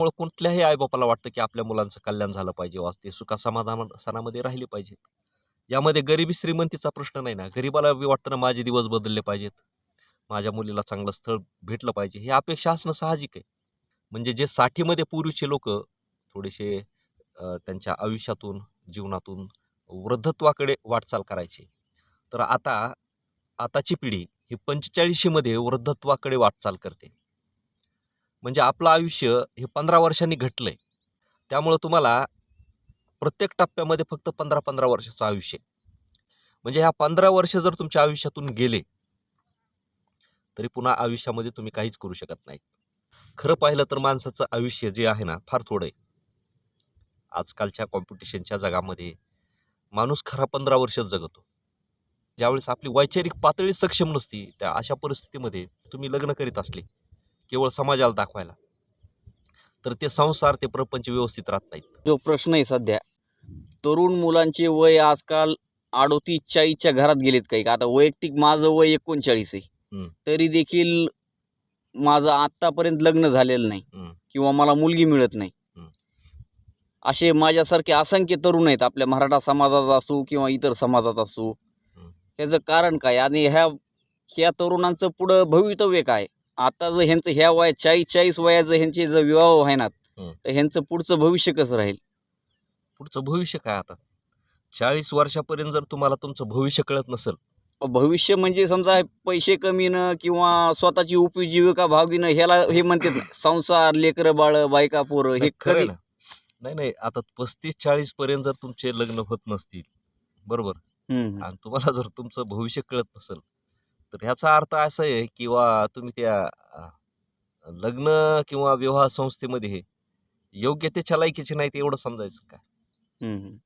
त्यामुळे कुठल्याही आईबापाला वाटतं की आपल्या मुलांचं कल्याण झालं पाहिजे वाच ते सुखा समाधान सणामध्ये राहिले पाहिजेत. यामध्ये गरिबी श्रीमंतीचा प्रश्न नाही ना. गरिबाला बी वाटतं ना माझे दिवस बदलले पाहिजेत. माझ्या मुलीला चांगलं स्थळ भेटलं पाहिजे. ही अपेक्षा असणं साहजिक आहे. म्हणजे जे साठीमध्ये पूर्वीचे लोक थोडेसे त्यांच्या आयुष्यातून जीवनातून वृद्धत्वाकडे वाटचाल करायचे. तर आता आताची पिढी ही पंचेचाळीशीमध्ये वृद्धत्वाकडे वाटचाल करते. म्हणजे आपलं आयुष्य हे पंधरा वर्षांनी घटलं आहे त्यामुळं तुम्हाला प्रत्येक टप्प्यामध्ये फक्त पंधरा पंधरा वर्षाचं आयुष्य म्हणजे ह्या पंधरा वर्ष जर तुमच्या आयुष्यातून गेले तरी पुन्हा आयुष्यामध्ये तुम्ही काहीच करू शकत नाही खरं पाहिलं तर माणसाचं आयुष्य जे आहे ना फार थोडं आहे. आजकालच्या कॉम्पिटिशनच्या जगामध्ये माणूस खरा पंधरा वर्षच जगतो. ज्यावेळेस आपली वैचारिक पातळी सक्षम नसती त्या अशा परिस्थितीमध्ये तुम्ही लग्न करीत असले केवळ समाजाला दाखवायला. तर ते संसार ते प्रपंच व्यवस्थित राहत नाहीत. जो प्रश्न आहे सध्या तरुण मुलांचे वय आजकाल अडोतीस चाळीसच्या घरात गेलेत काही. आता वैयक्तिक माझं वय एकोणचाळीस आहे. तरी देखील माझं आत्तापर्यंत लग्न झालेलं नाही. किंवा मला मुलगी मिळत नाही. असे माझ्यासारखे असंख्य तरुण आहेत आपल्या मराठा समाजात असो किंवा इतर समाजात असो. ह्याचं कारण काय? आणि ह्या ह्या तरुणांचं पुढं भवितव्य काय? आता जर ह्यांचं ह्या वयात चाळीस चाळीस वयाचं ह्यांचे जर विवाह व्हायनात हम्म. तर ह्यांचं पुढचं भविष्य कसं राहील? पुढचं भविष्य काय आता? चाळीस वर्षापर्यंत जर तुम्हाला तुमचं भविष्य कळत नसेल. भविष्य म्हणजे समजा पैसे कमीनं किंवा स्वतःची उपजीविका भागीनं ह्याला हे म्हणतात ना, संसार लेकरं बाळ बायका पोरं हे नाही, खरं आहे कधी ना. नाही नाही आता पस्तीस चाळीस पर्यंत जर तुमचे लग्न होत नसतील बरोबर? आणि तुम्हाला जर तुमचं भविष्य कळत नसेल तर ह्याचा अर्थ असा आहे किंवा तुम्ही त्या लग्न किंवा विवाह संस्थेमध्ये योग्य ते लायकीचे नाहीत एवढं समजायचं काय? हम्म,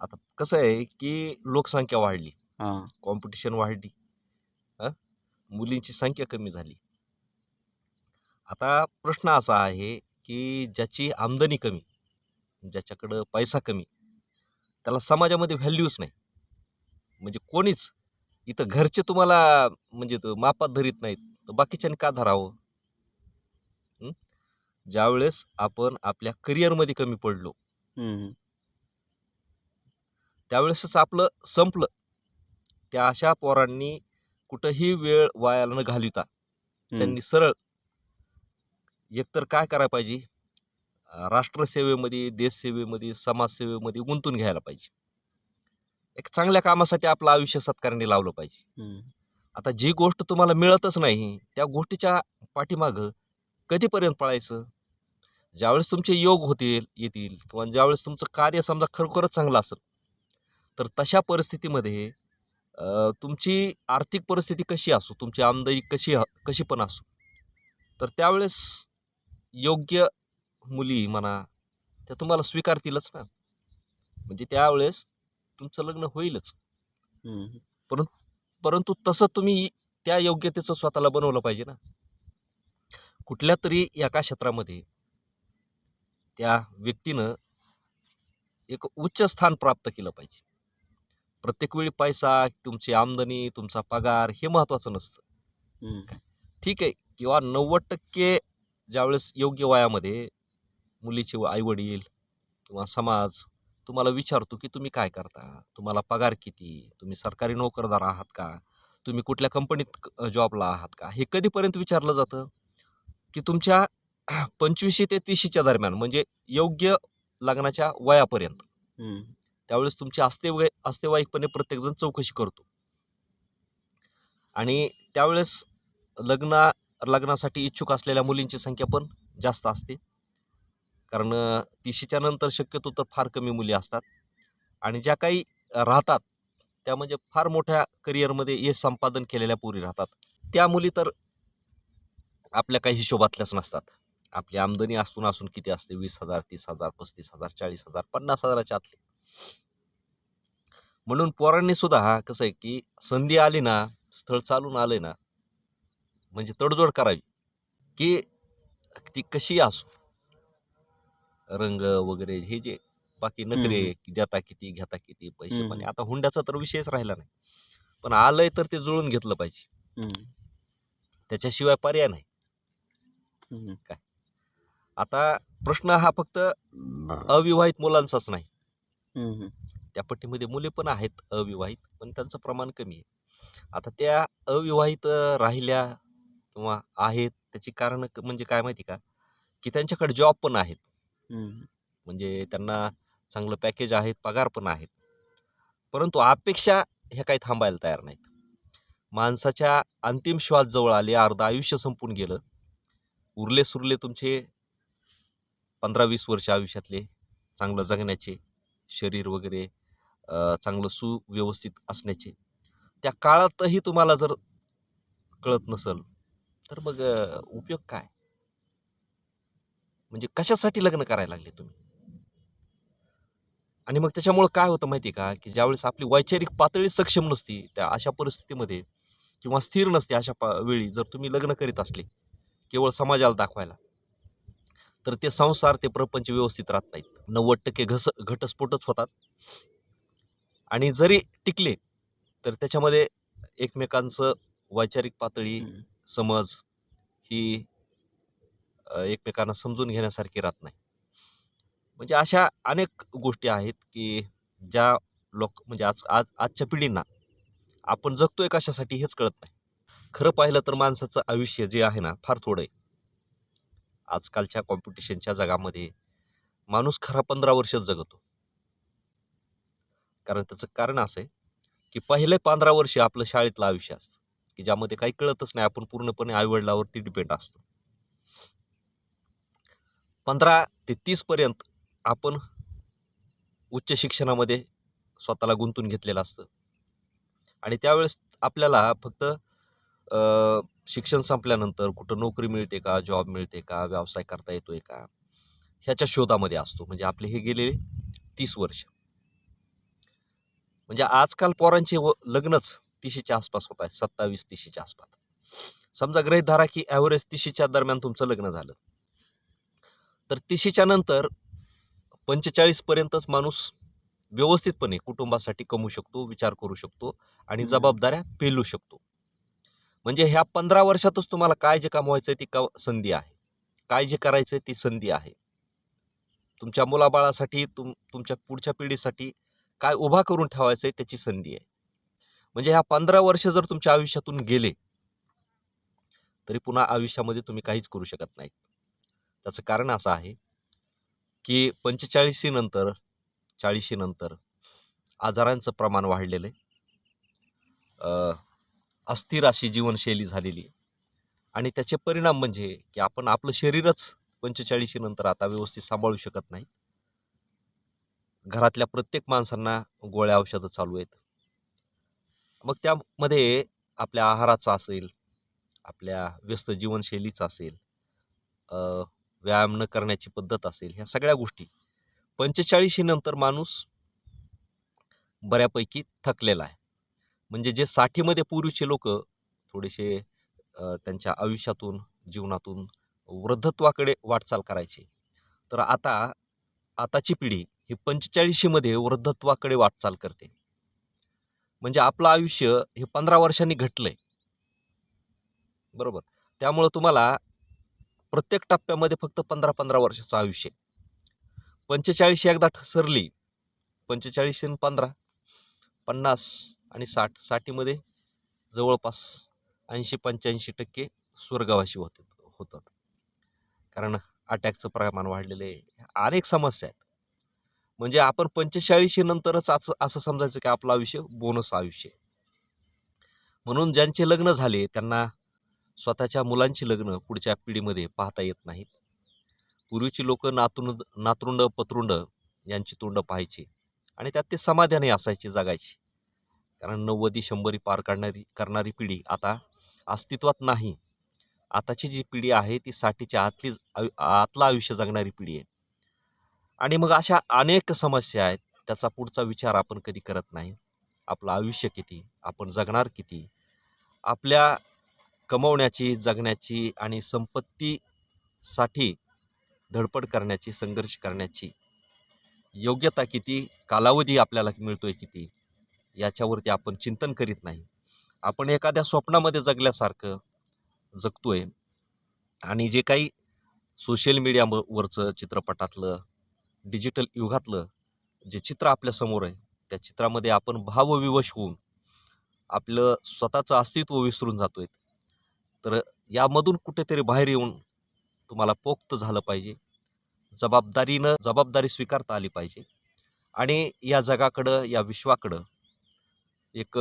आता कसं आहे की लोकसंख्या वाढली कॉम्पिटिशन वाढली हां? मुलींची संख्या कमी झाली. आता प्रश्न असा आहे की ज्याची आमदनी कमी ज्याच्याकडं पैसा कमी त्याला समाजामध्ये व्हॅल्यूच नाही. म्हणजे कोणीच इथं घरचे तुम्हाला म्हणजे तो मापात धरीत नाहीत. तर बाकीच्याने का धरावं? ज्यावेळेस आपण आपल्या करिअरमध्ये कमी पडलो. त्यावेळेसच आपलं संपलं. त्या अशा पोरांनी कुठंही वेळ वायाला न घालविता त्यांनी सरळ एकतर काय करायला पाहिजे? राष्ट्रसेवेमध्ये देशसेवेमध्ये समाजसेवेमध्ये गुंतून घ्यायला पाहिजे. एक चांगल्या कामासाठी आपलं आयुष्य सत्कारणी लावलं पाहिजे. आता जी गोष्ट तुम्हाला मिळतच नाही त्या गोष्टीच्या पाठीमागं कधीपर्यंत पळायचं? ज्यावेळेस तुमचे योग होतील येतील किंवा ज्यावेळेस तुमचं कार्य समजा खरोखरच चांगलं असेल तर तशा परिस्थितीमध्ये तुमची आर्थिक परिस्थिती कशी असो तुमची आमदानी कशी कशी पण असो तर त्यावेळेस योग्य मुली म्हणा त्या तुम्हाला स्वीकारतीलच ना. म्हणजे त्यावेळेस तुमचं लग्न होईलच. हम्म, परंतु तसं तुम्ही त्या योग्यतेचं स्वतःला बनवलं पाहिजे ना. कुठल्या तरी एका क्षेत्रामध्ये त्या व्यक्तीनं एक उच्च स्थान प्राप्त केलं पाहिजे. प्रत्येक वेळी पैसा तुमची आमदनी तुमचा पगार हे महत्त्वाचं नसतं. ठीक आहे किंवा नव्वद टक्के ज्यावेळेस योग्य वयामध्ये मुलीचे आईवडील किंवा समाज तुम्हाला विचारतो की तुम्ही काय करता? तुम्हाला पगार किती? तुम्ही सरकारी नोकरदार आहात का? तुम्ही कुठल्या कंपनीत जॉबला आहात का? हे कधीपर्यंत विचारलं जातं? की तुमच्या पंचवीसशे ते तीसशेच्या दरम्यान म्हणजे योग्य लग्नाच्या वयापर्यंत. त्यावेळेस तुमची अस्तेवय अस्तेवाईकपणे प्रत्येकजण चौकशी करतो. आणि त्यावेळेस लग्ना लग्नासाठी इच्छुक असलेल्या मुलींची संख्या पण जास्त असते. कारण तिशीच्या नंतर शक्यतो तर फार कमी मुली असतात. आणि ज्या काही राहतात त्या म्हणजे फार मोठ्या करिअरमध्ये यश संपादन केलेल्या पोरी राहतात. त्या मुली तर आपल्या काही हिशोबातल्याच नसतात. आपली आमदनी असून असून किती असते? वीस हजार तीस हजार पस्तीस हजार चाळीस हजार पन्नास हजाराच्या आतले. म्हणून पोरांनी सुद्धा हा कसं आहे की संधी आली ना स्थळ चालून आले ना म्हणजे तडजोड करावी. की ती कशी असो रंग वगैरे हे जे बाकी हम्म. की देता किती घेता किती पैसे हम्म. पाणी आता हुंड्याचा तर विषयच राहिला नाही. पण आलंय तर ते जुळून घेतलं पाहिजे. हम्म, त्याच्याशिवाय पर्याय नाही. हम्म. आता प्रश्न हा फक्त अविवाहित मुलांचाच नाही. हम्म. त्या पट्टीमध्ये मुले पण आहेत अविवाहित पण त्यांचं प्रमाण कमी आहे. आता त्या अविवाहित अ, राहिल्या किंवा आहेत त्याची कारणं म्हणजे काय माहिती का? की त्यांच्याकडे जॉब पण आहेत. हम्म. म्हणजे त्यांना चांगलं पॅकेज आहेत पगार पण आहेत. परंतु अपेक्षा ह्या काही थांबायला तयार नाहीत. माणसाच्या अंतिम श्वास जवळ आले अर्ध आयुष्य संपून गेलं. उरले सुरले तुमचे पंधरा वीस वर्ष आयुष्यातले चांगलं जगण्याचे शरीर वगैरे अ, चांगलं सुव्यवस्थित असण्याचे. त्या काळातही तुम्हाला जर कळत नसेल तर मग अ, उपयोग काय? म्हणजे कशासाठी लग्न करायला लागले तुम्ही? आणि मग त्याच्यामुळं काय होतं माहिती आहे का? की ज्यावेळेस आपली वैचारिक पातळी सक्षम नसती त्या अशा परिस्थितीमध्ये किंवा स्थिर नसते अशा पा वेळी जर तुम्ही लग्न करीत असले केवळ समाजाला दाखवायला तर ते संसार ते प्रपंच व्यवस्थित राहत नाहीत. नव्वद टक्के घस घटस्फोटच होतात. आणि जरी टिकले तर त्याच्यामध्ये एकमेकांचं वैचारिक पातळी. समज ही एकमेकांना समजून घेण्यासारखी राहत नाही. म्हणजे अशा अनेक गोष्टी आहेत की ज्या लोक म्हणजे आज आज आजच्या पिढींना आपण जगतोय कशासाठी हेच कळत नाही. खरं पाहिलं तर माणसाचं आयुष्य जे आहे ना फार थोडं आहे. आजकालच्या कॉम्पिटिशनच्या जगामध्ये माणूस खरा पंधरा वर्षच जगतो. कारण त्याचं कारण असं आहे की पहिले पंधरा वर्ष आपलं शाळेतलं आयुष्य असतं की ज्यामध्ये काही कळतच नाही आपण पूर्णपणे आईवडिलावरती डिपेंड असतो. पंधरा ते तीसपर्यंत आपण उच्च शिक्षणामध्ये स्वतःला गुंतून घेतलेलं असतं. आणि त्यावेळेस आपल्याला फक्त शिक्षण संपल्यानंतर कुठं नोकरी मिळते का जॉब मिळते का व्यवसाय करता येतोय का ह्याच्या शोधामध्ये असतो. म्हणजे आपले हे गेलेले तीस वर्ष. म्हणजे आजकाल पोरांचे व लग्नच तिशीच्या आसपास होत आहे. सत्तावीस तिशीच्या आसपास. समजा गृहित धारा की ॲव्हरेज तिशीच्या दरम्यान तुमचं लग्न झालं. तर तिशीच्या नंतर पंचेचाळीसपर्यंतच माणूस व्यवस्थितपणे कुटुंबासाठी कमवू शकतो विचार करू शकतो आणि. जबाबदाऱ्या पेलू शकतो. म्हणजे ह्या पंधरा वर्षातच तुम्हाला काय जे कमवायचं आहे ती का संधी आहे. काय जे करायचं आहे ती संधी आहे. तुमच्या मुलाबाळासाठी तुम तुमच्या पुढच्या पिढीसाठी काय उभा करून ठेवायचं आहे त्याची संधी आहे. म्हणजे ह्या पंधरा वर्ष जर तुमच्या आयुष्यातून गेले तरी पुन्हा आयुष्यामध्ये तुम्ही काहीच करू शकत नाही त्याचं कारण असं आहे की पंचेचाळीसीनंतर चाळीशीनंतर आजारांचं प्रमाण वाढलेलं आहे. अस्थिर अशी जीवनशैली झालेली आहे. आणि त्याचे परिणाम म्हणजे की आपण आपलं शरीरच पंचेचाळीशीनंतर आता व्यवस्थित सांभाळू शकत नाही घरातल्या प्रत्येक माणसांना गोळ्या औषधं चालू आहेत. मग त्यामध्ये आपल्या आहाराचा असेल आपल्या व्यस्त जीवनशैलीचा असेल व्यायाम न करण्याची पद्धत असेल ह्या सगळ्या गोष्टी पंचेचाळीशी नंतर माणूस बऱ्यापैकी थकलेला आहे. म्हणजे जे साठीमध्ये पूर्वीचे लोक थोडेसे त्यांच्या आयुष्यातून जीवनातून वृद्धत्वाकडे वाटचाल करायचे. तर आता आताची पिढी ही पंचेचाळीशीमध्ये वृद्धत्वाकडे वाटचाल करते. म्हणजे आपलं आयुष्य हे पंधरा वर्षांनी घटलं आहे बरोबर? त्यामुळं तुम्हाला प्रत्येक टप्प्यामध्ये फक्त पंधरा पंधरा वर्षाचं आयुष्य आहे. पंचेचाळीस एकदा ठसरली पंचेचाळीस आणि पंधरा पन्नास आणि साठ साठीमध्ये जवळपास ऐंशी पंच्याऐंशी टक्के स्वर्गवासी होते होतात. कारण अटॅकचं प्रमाण वाढलेलं आहे अनेक समस्या आहेत. म्हणजे आपण पंचेचाळीशी नंतरच असं असं समजायचं की आपलं आयुष्य बोनस आयुष्य आहे. म्हणून ज्यांचे लग्न झाले त्यांना स्वतःच्या मुलांची लग्न पुढच्या पिढीमध्ये पाहता येत नाहीत. पूर्वीची लोक नातरुंड नातरुंड पत्रुंड यांची तोंड पाहायची आणि त्यात ते समाधानी असायचे जगायची. कारण नव्वदी शंभरी पार काढणारी करणारी पिढी आता अस्तित्वात नाही. आताची जी पिढी आहे ती साठीच्या आतली आयु आतलं आयुष्य जगणारी पिढी आहे. आणि मग अशा अनेक समस्या आहेत त्याचा पुढचा विचार आपण कधी करत नाही. आपलं आयुष्य किती आपण जगणार किती? आपल्या कमवण्याची जगण्याची आणि संपत्तीसाठी धडपड करण्याची संघर्ष करण्याची योग्यता किती कालावधी आपल्याला मिळतो आहे किती याच्यावरती आपण चिंतन करीत नाही. आपण एखाद्या स्वप्नामध्ये जगल्यासारखं जगतो आहे आणि जे काही सोशल मीडियावरचं चित्रपटातलं डिजिटल युगातलं जे चित्र आपल्यासमोर आहे त्या चित्रामध्ये आपण भावविवश होऊन आपलं स्वतःचं अस्तित्व विसरून जातो आहे तर यामधून कुठेतरी बाहेर येऊन तुम्हाला पोक्त झालं पाहिजे. जबाबदारीनं जबाबदारी स्वीकारता आली पाहिजे. आणि या जगाकडं या विश्वाकडं एक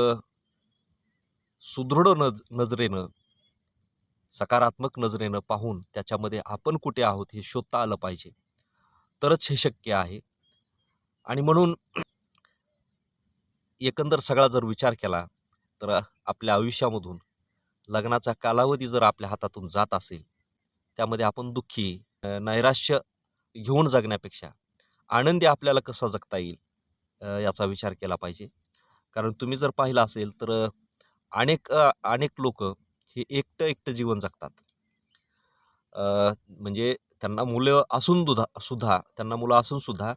सुदृढ नज नजरेनं सकारात्मक नजरेनं पाहून त्याच्यामध्ये आपण कुठे आहोत हे शोधता आलं पाहिजे. तरच हे शक्य आहे. आणि म्हणून एकंदर सगळा जर विचार केला तर आपल्या आयुष्यामधून लग्नाचा कालावधी जर आपल्या हातातून जात असेल त्यामध्ये आपण दुःखी नैराश्य घेऊन जगण्यापेक्षा आनंदी आपल्याला कसा जगता येईल याचा विचार केला पाहिजे. कारण तुम्ही जर पाहिलं असेल तर अनेक अनेक लोक हे एकटं एकटं जीवन जगतात. म्हणजे त्यांना मुलं असून दुधा सुद्धा त्यांना मुलं असून सुद्धा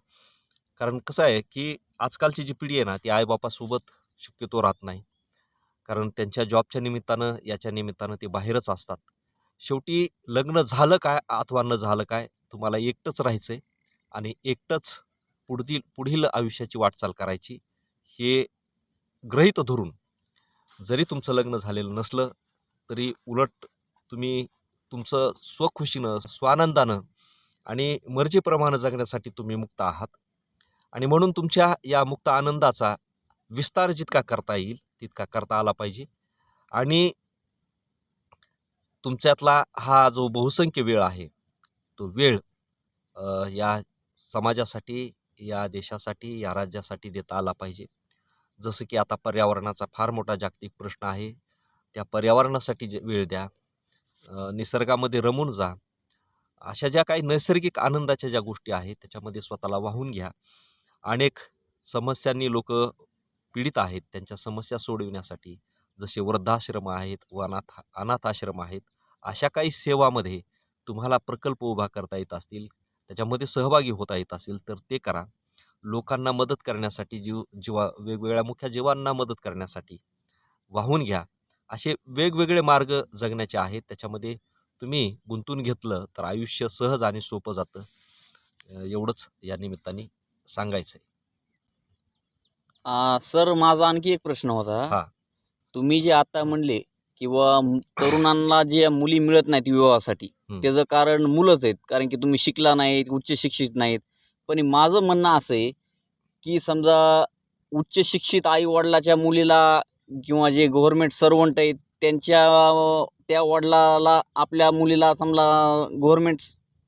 कारण कसं आहे की आजकालची जी पिढी आहे ना ती आईबापासोबत शक्यतो राहत नाही. कारण त्यांच्या जॉबच्या निमित्तानं याच्या निमित्तानं ते बाहेरच असतात. शेवटी लग्न झालं काय अथवा न झालं काय तुम्हाला एकटंच राहायचं आहे आणि एकटंच पुढील पुढील आयुष्याची वाटचाल करायची हे ग्रहित धरून जरी तुमचं लग्न झालेलं नसलं तरी उलट तुम्ही तुमचं स्वखुशीनं स्वानंदानं आणि मर्जीप्रमाणे जगण्यासाठी तुम्ही मुक्त आहात. आणि म्हणून तुमच्या या मुक्त आनंदाचा विस्तार जितका करता येईल तितका करता आला पाहिजे. आणि तुमच्यातला हा जो बहुसंख्य वेळ आहे तो वेळ या समाजासाठी या देशासाठी या राज्यासाठी देता आला पाहिजे. जसं की आता पर्यावरणाचा फार मोठा जागतिक प्रश्न आहे. त्या पर्यावरणासाठी जे वेळ द्या निसर्गामध्ये रमून जा. अशा ज्या काही नैसर्गिक आनंदाच्या ज्या गोष्टी आहेत त्याच्यामध्ये स्वतःला वाहून घ्या. अनेक समस्यांनी लोक पीडित आहेत त्यांच्या समस्या सोडविण्यासाठी जसे वृद्धाश्रम आहेत व अनाथ अनाथाश्रम आहेत अशा काही सेवामध्ये तुम्हाला प्रकल्प उभा करता येत असतील त्याच्यामध्ये सहभागी होता येत असेल तर ते करा. लोकांना मदत करण्यासाठी जीव जीवा वेगवेगळ्या मुख्य जीवांना मदत करण्यासाठी वाहून घ्या. असे वेगवेगळे मार्ग जगण्याचे आहेत त्याच्यामध्ये तुम्ही गुंतून घेतलं तर आयुष्य सहज आणि सोपं जातं. एवढंच या निमित्ताने सांगायचं आहे आ, सर माझा आणखी एक प्रश्न हा. होता तुम्ही जे आता म्हणले किंवा तरुणांना जे मुली मिळत नाहीत विवाहासाठी. त्याचं कारण मुलंच आहेत कारण की तुम्ही शिकला नाहीत उच्च शिक्षित नाहीत पण माझं म्हणणं असं आहे की समजा उच्च शिक्षित आई वडिलाच्या मुलीला किंवा जे गव्हर्नमेंट सर्वंट आहेत त्यांच्या त्या वडिलाला आपल्या मुलीला समजा गव्हर्नमेंट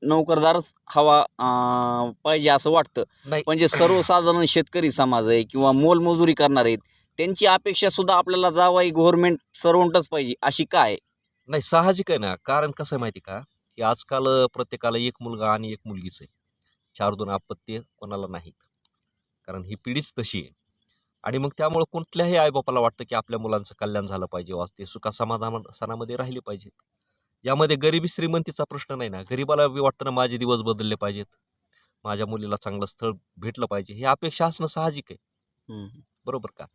नोकरदारच हवा अं, पाहिजे असं वाटतं. नाही. म्हणजे सर्वसाधारण शेतकरी समाज आहे किंवा मोलमजुरी करणार आहेत त्यांची अपेक्षा सुद्धा आपल्याला जावाई गव्हर्नमेंट सर्वंटच पाहिजे अशी काय नाही साहजिक आहे ना. कारण कसं आहे माहिती का? की आजकाल अ, प्रत्येकाला एक मुलगा आणि एक मुलगीच आहे. चार दोन अपत्य कोणाला नाहीत. कारण ही पिढीच तशी आहे. आणि मग त्यामुळं कुठल्याही आईबापाला वाटतं की आपल्या मुलांचं कल्याण झालं पाहिजे वाच ते सुखा समाधान सणामध्ये राहिले पाहिजेत. यामध्ये गरिबी श्रीमंतीचा प्रश्न नाही ना. गरिबाला वाटतं ना माझे दिवस बदलले पाहिजेत. माझ्या मुलीला चांगलं स्थळ भेटलं पाहिजे. ही अपेक्षा असणं साहजिक आहे. बरोबर का?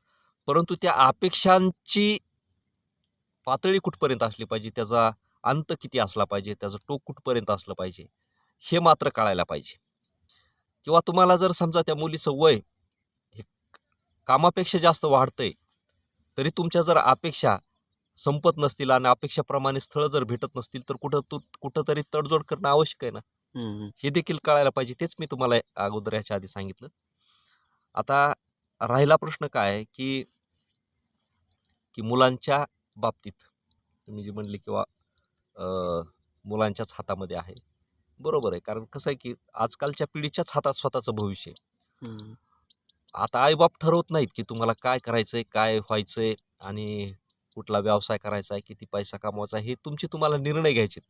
परंतु त्या अपेक्षांची पातळी कुठपर्यंत असली पाहिजे? त्याचा अंत किती असला पाहिजे? त्याचं टोक कुठपर्यंत असलं पाहिजे? हे मात्र कळायला पाहिजे. किंवा तुम्हाला जर समजा त्या मुलीचं वय हे कामापेक्षा जास्त वाढतंय तरी तुमच्या जर अपेक्षा संपत नसतील आणि अपेक्षाप्रमाणे स्थळं जर भेटत नसतील तर कुठं तू कुठंतरी तडजोड करणं आवश्यक आहे ना? हे देखील कळायला पाहिजे तेच मी तुम्हाला अगोदर याच्या आधी सांगितलं. आता राहिला प्रश्न काय आहे की की मुलांच्या बाबतीत तुम्ही जी म्हणली किंवा मुलांच्याच हातामध्ये आहे. बरोबर आहे कारण कसं आहे की आजकालच्या पिढीच्याच हातात स्वतःचं भविष्य आता आईबाप ठरवत नाहीत की तुम्हाला काय करायचं आहे काय व्हायचं आहे आणि कुठला व्यवसाय करायचा आहे किती पैसा कमवायचा आहे हे तुमचे तुम्हाला निर्णय घ्यायचे आहेत.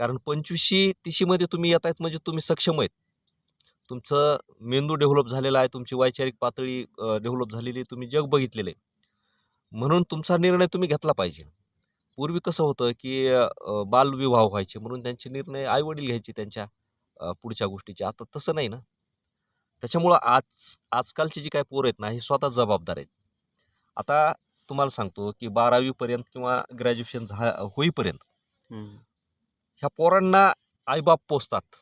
कारण पंचवीसशी तिशीमध्ये तुम्ही येत आहेत म्हणजे तुम्ही सक्षम आहेत. तुमचं मेंदू डेव्हलप झालेला आहे तुमची वैचारिक पातळी डेव्हलप झालेली आहे, तुम्ही जग बघितलेलं आहे. म्हणून तुमचा निर्णय तुम्ही घेतला पाहिजे. पूर्वी कसं होतं की बालविवाह व्हायचे म्हणून त्यांचे निर्णय आईवडील घ्यायचे त्यांच्या पुढच्या गोष्टीचे. आता तसं नाही ना. त्याच्यामुळं आज आजकालची जी काय पोरं आहेत ना हे स्वतः जबाबदार आहेत. आता तुम्हाला सांगतो की बारावीपर्यंत किंवा ग्रॅज्युएशन झा होईपर्यंत ह्या पोरांना आईबाप पोचतात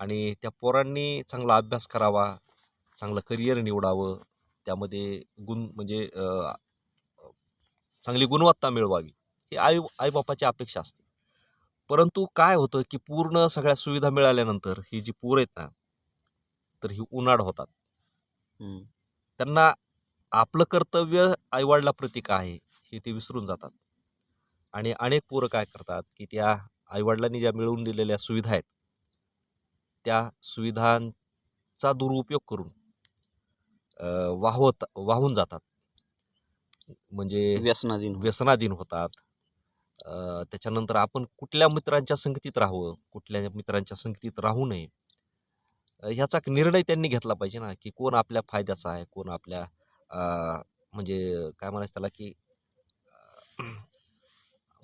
आणि त्या पोरांनी चांगला अभ्यास करावा चांगलं करिअर निवडावं त्यामध्ये गुण म्हणजे चांगली गुणवत्ता मिळवावी ही आई आईबापाची अपेक्षा असते. परंतु काय होतं की पूर्ण सगळ्या सुविधा मिळाल्यानंतर ही जी पोरं आहेत ना तर ही उन्हाळ होतात. त्यांना आपलं कर्तव्य आईवडिलाप्रती काय आहे हे ते विसरून जातात. आणि अनेक पोरं काय करतात की त्या आईवडिलांनी ज्या मिळवून दिलेल्या सुविधा आहेत त्या सुविधांचा दुरुपयोग करून वाहवत वाहून जातात. म्हणजे व्यसनाधीन व्यसनाधीन होतात. त्याच्यानंतर आपण कुठल्या मित्रांच्या संगतीत राहावं कुठल्या मित्रांच्या संगतीत राहू नये ह्याचा निर्णय त्यांनी घेतला पाहिजे ना की कोण आपल्या फायद्याचा आहे कोण आपल्या म्हणजे काय म्हणायचं त्याला की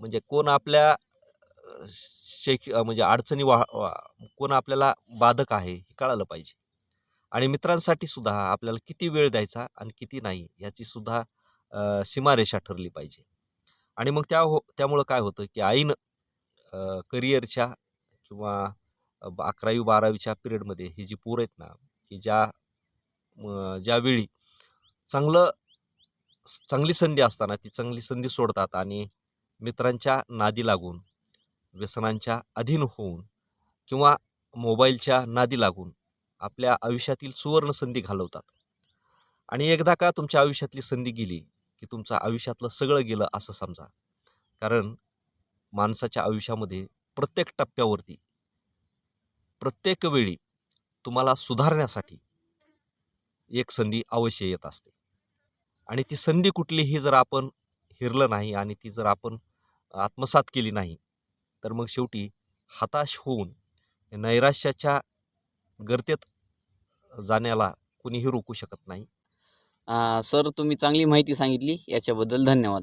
म्हणजे कोण आपल्या शैक्ष म्हणजे अडचणी वा वा- कोण आपल्याला बाधक आहे हे कळालं पाहिजे. आणि मित्रांसाठी सुद्धा आपल्याला किती वेळ द्यायचा आणि किती नाही याची सुद्धा सीमारेषा ठरली पाहिजे. आणि मग त्या हो त्यामुळं काय होतं की आईनं करिअरच्या किंवा ब- अकरावी बारावीच्या पिरियडमध्ये ही जी पोरं आहेत ना की ज्या ज्यावेळी चांगलं चांगली संधी असताना ती चांगली संधी सोडतात आणि मित्रांच्या नादी लागून व्यसनांच्या अधीन होऊन किंवा मोबाईलच्या नादी लागून आपल्या आयुष्यातील सुवर्ण संधी घालवतात. आणि एकदा का तुमच्या आयुष्यातली संधी गेली की तुमचं आयुष्यातलं सगळं गेलं असं समजा. कारण माणसाच्या आयुष्यामध्ये प्रत्येक टप्प्यावरती प्रत्येक वेळी तुम्हाला सुधारण्यासाठी एक संधी अवश्य येत असते. आणि ती संधी कुठलीही जर आपण हिरलं नाही आणि ती जर आपण आत्मसात केली नाही तर मग शेवटी हताश होऊन नैराश्याच्या गर्तेत जाण्याला कुणीही रोखू शकत नाही. सर तुम्ही चांगली माहिती सांगितली. याच्याबद्दल धन्यवाद.